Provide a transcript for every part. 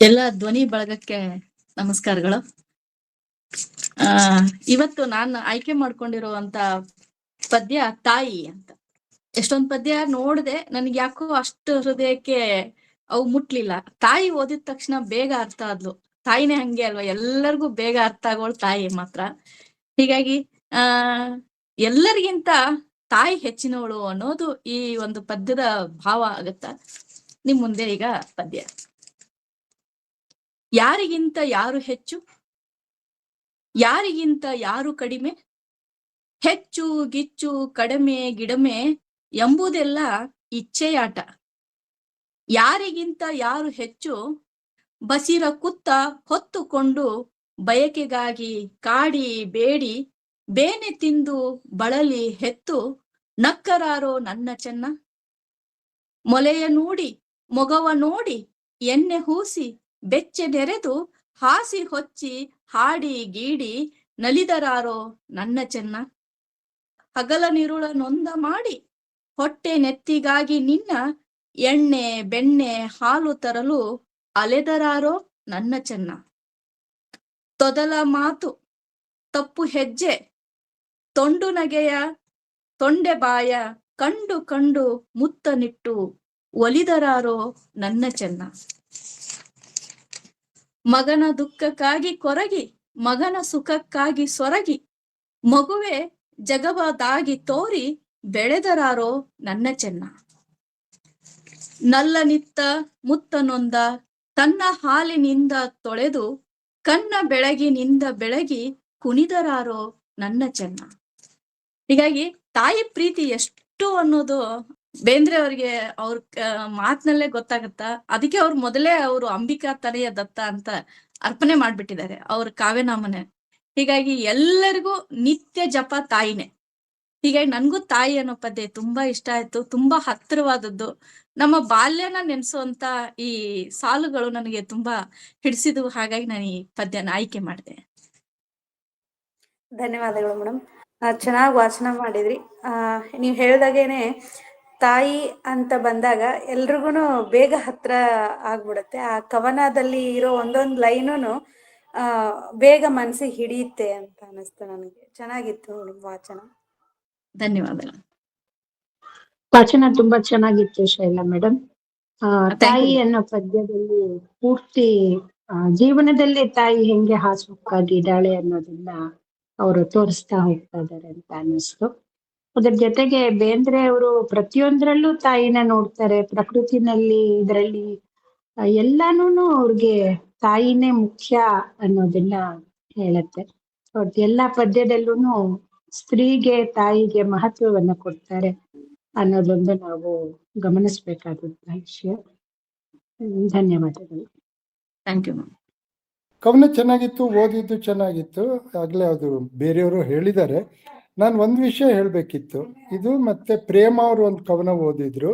ಎಲ್ಲ ಧ್ವನಿ ಬಳಗಕ್ಕೆ ನಮಸ್ಕಾರಗಳು. ಆ, ಇವತ್ತು ನಾನು ಆಯ್ಕೆ ಮಾಡ್ಕೊಂಡಿರುವಂತ ಪದ್ಯ ತಾಯಿ ಅಂತ. ಎಷ್ಟೊಂದ್ ಪದ್ಯ ನೋಡ್ದೆ ನನ್ಗೆ ಯಾಕೋ ಅಷ್ಟು ಹೃದಯಕ್ಕೆ ಅವು ಮುಟ್ಲಿಲ್ಲ. ತಾಯಿ ಓದಿದ ತಕ್ಷಣ ಬೇಗ ಅರ್ಥ ಆದ್ಲು. ತಾಯಿನೇ ಹಂಗೆ ಅಲ್ವಾ? ಎಲ್ಲರಿಗೂ ಬೇಗ ಅರ್ಥ ಆಗೋಳ್ ತಾಯಿ ಮಾತ್ರ. ಹೀಗಾಗಿ, ಆ, ಎಲ್ಲರಿಗಿಂತ ತಾಯಿ ಹೆಚ್ಚಿನವಳು ಅನ್ನೋದು ಈ ಒಂದು ಪದ್ಯದ ಭಾವ ಆಗತ್ತ? ನಿಮ್ ಮುಂದೆ ಈಗ ಪದ್ಯ. ಯಾರಿಗಿಂತ ಯಾರು ಹೆಚ್ಚು? ಯಾರಿಗಿಂತ ಯಾರು ಕಡಿಮೆ? ಹೆಚ್ಚು, ಗಿಚ್ಚು, ಕಡಿಮೆ, ಗಿಡಮೆ ಎಂಬುದೆಲ್ಲ ಇಚ್ಛೆಯಾಟ. ಯಾರಿಗಿಂತ ಯಾರು ಹೆಚ್ಚು? ಬಸಿರ ಕುತ್ತ ಹೊತ್ತುಕೊಂಡು ಬಯಕೆಗಾಗಿ ಕಾಡಿ, ಬೇಡಿ, ಬೇನೆ ತಿಂದು ಬಳಲಿ ಹೆತ್ತು ನಕ್ಕರಾರೋ ನನ್ನ ಚೆನ್ನ? ಮೊಲೆಯ ನೋಡಿ, ಮೊಗವ ನೋಡಿ, ಎಣ್ಣೆ ಹೂಸಿ ಬೆಚ್ಚೆ ನೆರೆದು ಹಾಸಿ ಹೊಚ್ಚಿ ಹಾಡಿ ಗೀಡಿ ನಲಿದರಾರೋ ನನ್ನ ಚೆನ್ನ. ಹಗಲ ನಿರುಳ ನೊಂದ ಮಾಡಿ ಹೊಟ್ಟೆ ನೆತ್ತಿಗಾಗಿ ನಿನ್ನ ಎಣ್ಣೆ ಬೆಣ್ಣೆ ಹಾಲು ತರಲು ಅಲೆದರಾರೋ ನನ್ನ ಚೆನ್ನ. ತೊದಲ ಮಾತು, ತಪ್ಪು ಹೆಜ್ಜೆ, ತೊಂಡು ನಗೆಯ ತೊಂಡೆ ಬಾಯ ಕಂಡು ಕಂಡು ಮುತ್ತನಿಟ್ಟು ಒಲಿದರಾರೋ ನನ್ನ ಚೆನ್ನ. ಮಗನ ದುಃಖಕ್ಕಾಗಿ ಕೊರಗಿ, ಮಗನ ಸುಖಕ್ಕಾಗಿ ಸೊರಗಿ, ಮಗುವೆ ಜಗವದಾಗಿ ತೋರಿ ಬೆಳೆದರಾರೋ ನನ್ನ ಚೆನ್ನ. ನಲ್ಲ ನಿತ್ತ ಮುತ್ತನೊಂದ ತನ್ನ ಹಾಲಿನಿಂದ ತೊಳೆದು, ಕಣ್ಣ ಬೆಳಗಿನಿಂದ ಬೆಳಗಿ ಕುಣಿದರಾರೋ ನನ್ನ ಚೆನ್ನ. ಹೀಗಾಗಿ ತಾಯಿ ಪ್ರೀತಿ ಎಷ್ಟು ಅನ್ನೋದು ಬೇಂದ್ರೆ ಅವ್ರಿಗೆ ಅವ್ರ ಮಾತಿನಲ್ಲೇ ಗೊತ್ತಾಗತ್ತ? ಅದಕ್ಕೆ ಅವ್ರು ಮೊದಲೇ ಅವರು ಅಂಬಿಕಾ ತನೆಯ ದತ್ತ ಅಂತ ಅರ್ಪಣೆ ಮಾಡ್ಬಿಟ್ಟಿದ್ದಾರೆ ಅವ್ರ ಕಾವ್ಯನಾಮನೆ. ಹೀಗಾಗಿ ಎಲ್ಲರಿಗೂ ನಿತ್ಯ ಜಪ ತಾಯಿನೇ. ಹೀಗಾಗಿ ನನ್ಗೂ ತಾಯಿ ಅನ್ನೋ ಪದ್ಯ ತುಂಬಾ ಇಷ್ಟ ಆಯ್ತು, ತುಂಬಾ ಹತ್ತಿರವಾದದ್ದು. ನಮ್ಮ ಬಾಲ್ಯನ ನೆನೆಸುವಂತ ಈ ಸಾಲುಗಳು ನನಗೆ ತುಂಬಾ ಹಿಡಿಸಿದ್ವು ಹಾಗಾಗಿ ನಾನು ಈ ಪದ್ಯನ ಆಯ್ಕೆ ಮಾಡಿದೆ. ಧನ್ಯವಾದಗಳು ಮೇಡಮ್ ಚೆನ್ನಾಗಿ ವಾಚನ ಮಾಡಿದ್ರಿ. ಆ, ನೀವು ಹೇಳ್ದಾಗೇನೆ ತಾಯಿ ಅಂತ ಬಂದಾಗ ಎಲ್ರಿಗೂ ಬೇಗ ಹತ್ರ ಆಗ್ಬಿಡುತ್ತೆ. ಆ ಕವನದಲ್ಲಿ ಇರೋ ಒಂದೊಂದು ಲೈನು ಆ ಬೇಗ ಮನಸ್ಸಿಗೆ ಹಿಡಿಯುತ್ತೆ ಅಂತ ಅನಿಸ್ತು ನನಗೆ. ಚೆನ್ನಾಗಿತ್ತು ವಾಚನ. ಧನ್ಯವಾದಗಳು. ವಾಚನ ತುಂಬಾ ಚೆನ್ನಾಗಿತ್ತು ಶೈಲಾ ಮೇಡಮ್ ಆ ತಾಯಿ ಅನ್ನೋ ಪದ್ಯದಲ್ಲಿ ಪೂರ್ತಿ ಆ, ಜೀವನದಲ್ಲಿ ತಾಯಿ ಹೆಂಗೆ ಹಾಸುಕ್ಕಾಗಿದ್ದಾಳೆ ಅನ್ನೋದನ್ನ ಅವರು ತೋರಿಸ್ತಾ ಹೋಗ್ತಾ ಇದ್ದಾರೆ ಅಂತ ಅನ್ನಿಸ್ತು. ಅದ್ರ ಜೊತೆಗೆ ಬೇಂದ್ರೆ ಅವರು ಪ್ರತಿಯೊಂದ್ರಲ್ಲೂ ತಾಯಿನ ನೋಡ್ತಾರೆ. ಪ್ರಕೃತಿನಲ್ಲಿ ಇದರಲ್ಲಿ ಎಲ್ಲಾನು ಅವ್ರಿಗೆ ತಾಯಿನೇ ಮುಖ್ಯ ಅನ್ನೋದನ್ನ ಹೇಳತ್ತೆ. ಅವ್ರದ್ದು ಎಲ್ಲಾ ಪದ್ಯದಲ್ಲೂನು ಸ್ತ್ರೀಗೆ ತಾಯಿಗೆ ಮಹತ್ವವನ್ನ ಕೊಡ್ತಾರೆ ಅನ್ನೋದೊಂದು ನಾವು ಗಮನಿಸ್ಬೇಕಾದ ವಿಷಯ. ಧನ್ಯವಾದಗಳು. ಥ್ಯಾಂಕ್ ಯು ಮ್ಯಾಮ್ ಕವನ ಚೆನ್ನಾಗಿತ್ತು ಓದಿದ್ದು ಚೆನ್ನಾಗಿತ್ತು. ಆಗ್ಲೇ ಅದು ಬೇರೆಯವರು ಹೇಳಿದ್ದಾರೆ. ನಾನು ಒಂದು ವಿಷಯ ಹೇಳಬೇಕಿತ್ತು. ಇದು ಮತ್ತೆ ಪ್ರೇಮ ಅವರು ಒಂದು ಕವನ ಓದಿದ್ರು.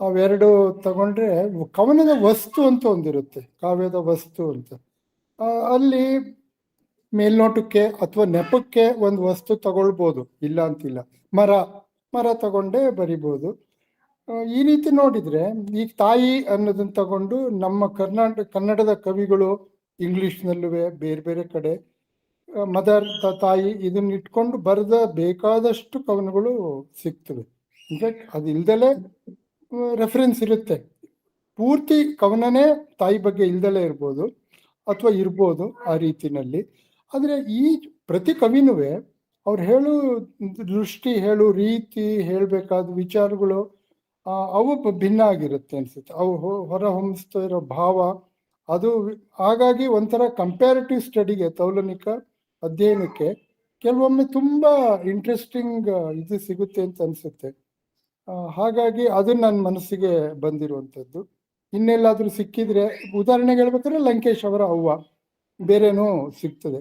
ಅವೆರಡು ತಗೊಂಡ್ರೆ ಕವನದ ವಸ್ತು ಅಂತ ಒಂದಿರುತ್ತೆ, ಕಾವ್ಯದ ವಸ್ತು ಅಂತ. ಅಲ್ಲಿ ಮೇಲ್ನೋಟಕ್ಕೆ ಅಥವಾ ನೆಪಕ್ಕೆ ಒಂದು ವಸ್ತು ತಗೊಳ್ಬೋದು, ಇಲ್ಲ ಅಂತಿಲ್ಲ. ಮರ ಮರ ತಗೊಂಡೇ ಬರಿಬೋದು. ಈ ರೀತಿ ನೋಡಿದ್ರೆ ಈಗ ತಾಯಿ ಅನ್ನೋದನ್ನ ತಗೊಂಡು ನಮ್ಮ ಕರ್ನಾಟಕ ಕನ್ನಡದ ಕವಿಗಳು ಇಂಗ್ಲಿಷ್ನಲ್ಲೂ ಬೇರೆ ಬೇರೆ ಕಡೆ ಮದರ್ ತಾಯಿ ಇದನ್ನ ಇಟ್ಕೊಂಡು ಬರೆದ ಬೇಕಾದಷ್ಟು ಕವನಗಳು ಸಿಗ್ತವೆ. ಇನ್ಫ್ಯಾಕ್ಟ್ ಅದು ಇಲ್ದಲೇ ರೆಫರೆನ್ಸ್ ಇರುತ್ತೆ. ಪೂರ್ತಿ ಕವನನೇ ತಾಯಿ ಬಗ್ಗೆ ಇಲ್ದಲೇ ಇರ್ಬೋದು, ಅಥವಾ ಇರ್ಬೋದು ಆ ರೀತಿನಲ್ಲಿ. ಆದರೆ ಈ ಪ್ರತಿ ಕವಿನೂ ಅವ್ರು ಹೇಳು ದೃಷ್ಟಿ, ಹೇಳು ರೀತಿ, ಹೇಳಬೇಕಾದ ವಿಚಾರಗಳು ಅವು ಭಿನ್ನ ಆಗಿರುತ್ತೆ ಅನ್ಸುತ್ತೆ. ಅವು ಹೊರ ಹೊಮ್ಮಿಸ್ತಾ ಇರೋ ಭಾವ, ಅದು ಹಾಗಾಗಿ ಒಂಥರ ಕಂಪ್ಯಾರಿಟಿವ್ ಸ್ಟಡಿಗೆ ತೌಲನಿಕ ಅಧ್ಯಯನಕ್ಕೆ ಕೆಲವೊಮ್ಮೆ ತುಂಬಾ ಇಂಟ್ರೆಸ್ಟಿಂಗ್ ಇದು ಸಿಗುತ್ತೆ ಅಂತ ಅನ್ಸುತ್ತೆ. ಹಾಗಾಗಿ ಅದು ನನ್ನ ಮನಸ್ಸಿಗೆ ಬಂದಿರುವಂಥದ್ದು ಇನ್ನೆಲ್ಲಾದರೂ ಸಿಕ್ಕಿದ್ರೆ ಉದಾಹರಣೆಗೆ ಹೇಳ್ಬೇಕಾದ್ರೆ ಲಂಕೇಶ್ ಅವರ ಅವ್ವ, ಬೇರೆನೂ ಸಿಗ್ತದೆ.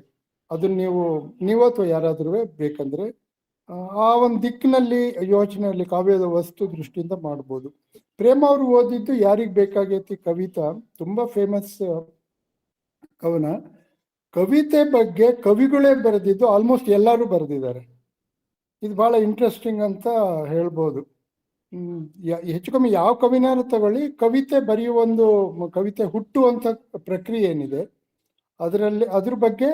ಅದನ್ನ ನೀವು ನೀವು ಅಥವಾ ಯಾರಾದರೂ ಬೇಕಂದ್ರೆ, ಆ ಒಂದು ದಿಕ್ಕಿನಲ್ಲಿ ಯೋಚನೆಯಲ್ಲಿ ಕಾವ್ಯದ ವಸ್ತು ದೃಷ್ಟಿಯಿಂದ ಮಾಡ್ಬೋದು. ಪ್ರೇಮ ಅವರು ಓದಿದ್ದು ಯಾರಿಗೆ ಬೇಕಾಗೈತಿ ಕವಿತಾ, ತುಂಬಾ ಫೇಮಸ್ ಕವನ ಕವಿತೆ ಬಗ್ಗೆ ಕವಿಗಳೇ ಬರೆದಿದ್ದು ಆಲ್ಮೋಸ್ಟ್ ಎಲ್ಲರೂ ಬರೆದಿದ್ದಾರೆ. ಇದು ಬಹಳ ಇಂಟ್ರೆಸ್ಟಿಂಗ್ ಅಂತ ಹೇಳ್ಬೋದು. ಹೆಚ್ಚು ಕಮ್ಮಿ ಯಾವ ಕವಿನಾರು ತಗೊಳ್ಳಿ, ಕವಿತೆ ಬರೆಯುವ ಒಂದು ಕವಿತೆ ಹುಟ್ಟುವಂಥ ಪ್ರಕ್ರಿಯೆ ಏನಿದೆ, ಅದರಲ್ಲಿ, ಅದ್ರ ಬಗ್ಗೆ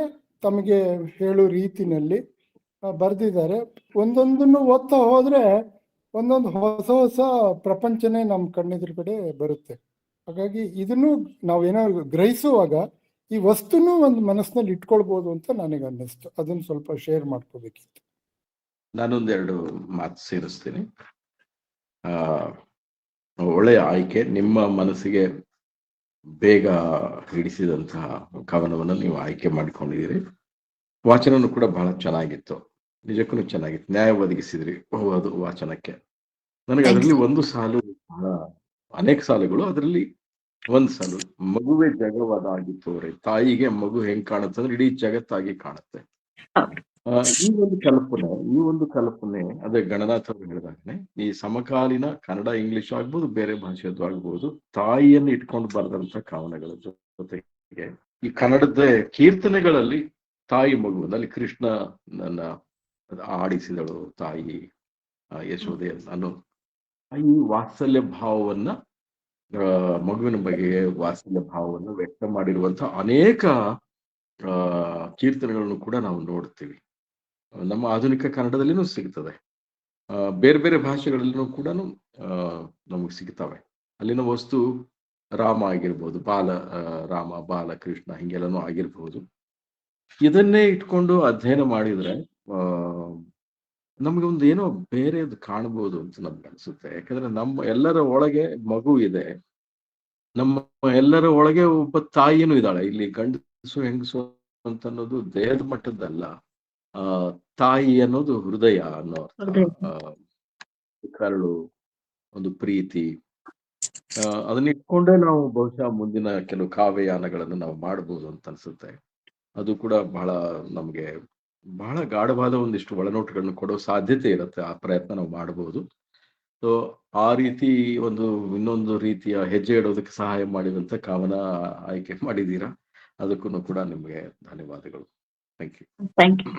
ತಮಗೆ ಹೇಳೋ ರೀತಿನಲ್ಲಿ ಬರೆದಿದ್ದಾರೆ. ಒಂದೊಂದನ್ನು ಓದ್ತಾ ಹೋದರೆ ಒಂದೊಂದು ಹೊಸ ಹೊಸ ಪ್ರಪಂಚನೇ ನಮ್ಮ ಕಣ್ಣೆದುರುಗಡೆ ಬರುತ್ತೆ. ಹಾಗಾಗಿ ಇದನ್ನು ನಾವೇನೋ ಗ್ರಹಿಸುವಾಗ ಈ ವಸ್ತುನೂ ಒಂದು ಮನಸ್ಸಿನಲ್ಲಿ ಇಟ್ಕೊಳ್ಬೋದು ಅಂತ ನನಗೆ ಅನ್ನಿಸ್ತು. ಅದನ್ನ ಸ್ವಲ್ಪ ಶೇರ್ ಮಾಡ್ಕೋಬೇಕಿತ್ತು. ನಾನೊಂದೆರಡು ಮಾತು ಸೇರಿಸ್ತೀನಿ. ಆ ಒಳ್ಳೆಯ ಆಯ್ಕೆ. ನಿಮ್ಮ ಮನಸ್ಸಿಗೆ ಬೇಗ ಹಿಡಿಸಿದಂತಹ ಕವನವನ್ನು ನೀವು ಆಯ್ಕೆ ಮಾಡಿಕೊಂಡಿದ್ದೀರಿ. ವಾಚನನು ಕೂಡ ಬಹಳ ಚೆನ್ನಾಗಿತ್ತು. ನಿಜಕ್ಕೂ ಚೆನ್ನಾಗಿತ್ತು. ನ್ಯಾಯ ಒದಗಿಸಿದ್ರಿ ಅದು ವಾಚನಕ್ಕೆ. ನನಗೆ ಅದರಲ್ಲಿ ಒಂದು ಸಾಲು ಬಹಳ ಅನೇಕ ಸಾಲುಗಳು. ಅದರಲ್ಲಿ ಒಂದು ಮಗುವೆ ಮಗುವೇ ಜಗವದಾಗಿ ತೋರೆ ತಾಯಿಗೆ ಮಗು ಹೆಂಗ್ ಕಾಣುತ್ತೆ ಅಂದ್ರೆ ಇಡೀ ಜಗತ್ತಾಗಿ ಕಾಣುತ್ತೆ. ಈ ಒಂದು ಕಲ್ಪನೆ ಈ ಒಂದು ಕಲ್ಪನೆ ಅದೇ ಗಣನಾಥ್ ಅವರು ಹೇಳಿದಾಗನೆ ಈ ಸಮಕಾಲೀನ ಕನ್ನಡ ಇಂಗ್ಲಿಷ್ ಆಗ್ಬೋದು ಬೇರೆ ಭಾಷೆಯದ್ದು ಆಗ್ಬೋದು ತಾಯಿಯನ್ನು ಇಟ್ಕೊಂಡು ಬರೆದಂತ ಕಾವನಗಳ ಜೊತೆಗೆ ಈ ಕನ್ನಡದ ಕೀರ್ತನೆಗಳಲ್ಲಿ ತಾಯಿ ಮಗು ಅಲ್ಲಿ ಕೃಷ್ಣ ನನ್ನ ಆಡಿಸಿದಳು ತಾಯಿ ಯಶೋದೆ ಅನ್ನೋ ಈ ವಾತ್ಸಲ್ಯ ಭಾವವನ್ನ ಮಗುವಿನ ಬಗ್ಗೆ ವಾತ್ಸಲ್ಯ ಭಾವವನ್ನು ವ್ಯಕ್ತ ಮಾಡಿರುವಂತ ಅನೇಕ ಕೀರ್ತನೆಗಳನ್ನು ಕೂಡ ನಾವು ನೋಡ್ತೀವಿ. ನಮ್ಮ ಆಧುನಿಕ ಕನ್ನಡದಲ್ಲಿನೂ ಸಿಗ್ತದೆ. ಬೇರೆ ಬೇರೆ ಭಾಷೆಗಳಲ್ಲಿನೂ ಕೂಡ ನಮಗೆ ಸಿಗ್ತವೆ. ಅಲ್ಲಿನ ವಸ್ತು ರಾಮ ಆಗಿರ್ಬೋದು, ಬಾಲ ರಾಮ, ಬಾಲ, ಕೃಷ್ಣ ಹಿಂಗೆಲ್ಲನೂ ಆಗಿರ್ಬೋದು. ಇದನ್ನೇ ಇಟ್ಕೊಂಡು ಅಧ್ಯಯನ ಮಾಡಿದ್ರೆ ನಮ್ಗೆ ಒಂದು ಏನೋ ಬೇರೆದು ಕಾಣ್ಬೋದು ಅಂತ ನಮ್ಗೆ ಅನ್ಸುತ್ತೆ. ಯಾಕಂದ್ರೆ ನಮ್ಮ ಎಲ್ಲರ ಒಳಗೆ ಮಗು ಇದೆ. ನಮ್ಮ ಎಲ್ಲರ ಒಳಗೆ ಒಬ್ಬ ತಾಯಿನೂ ಇದ್ದಾಳೆ. ಇಲ್ಲಿ ಗಂಡಸು ಹೆಂಗಸು ಅಂತ ಅನ್ನೋದು ದೇಹದ ಮಟ್ಟದ್ದಲ್ಲ. ಆ ತಾಯಿ ಅನ್ನೋದು ಹೃದಯ ಅನ್ನೋ ಕರಳು ಒಂದು ಪ್ರೀತಿ. ಅದನ್ನ ಇಟ್ಕೊಂಡೇ ನಾವು ಬಹುಶಃ ಮುಂದಿನ ಕೆಲವು ಕಾವ್ಯಯಾನಗಳನ್ನು ನಾವು ಮಾಡಬಹುದು ಅಂತ ಅನ್ಸುತ್ತೆ. ಅದು ಕೂಡ ಬಹಳ ನಮ್ಗೆ ಬಹಳ ಗಾಢವಾದ ಒಂದಿಷ್ಟು ಒಳನೋಟಗಳನ್ನು ಕೊಡೋ ಸಾಧ್ಯತೆ ಇರುತ್ತೆ. ಆ ಪ್ರಯತ್ನ ನಾವು ಮಾಡಬಹುದು ಸೊ ಆ ರೀತಿ ಒಂದು ಇನ್ನೊಂದು ರೀತಿಯ ಹೆಜ್ಜೆ ಇಡೋದಕ್ಕೆ ಸಹಾಯ ಮಾಡಿದಂತ ಕಾಮನ ಆಯ್ಕೆ ಮಾಡಿದ್ದೀರಾ? ಅದಕ್ಕೂ ಕೂಡ ನಿಮಗೆ ಧನ್ಯವಾದಗಳು. Thank you thank you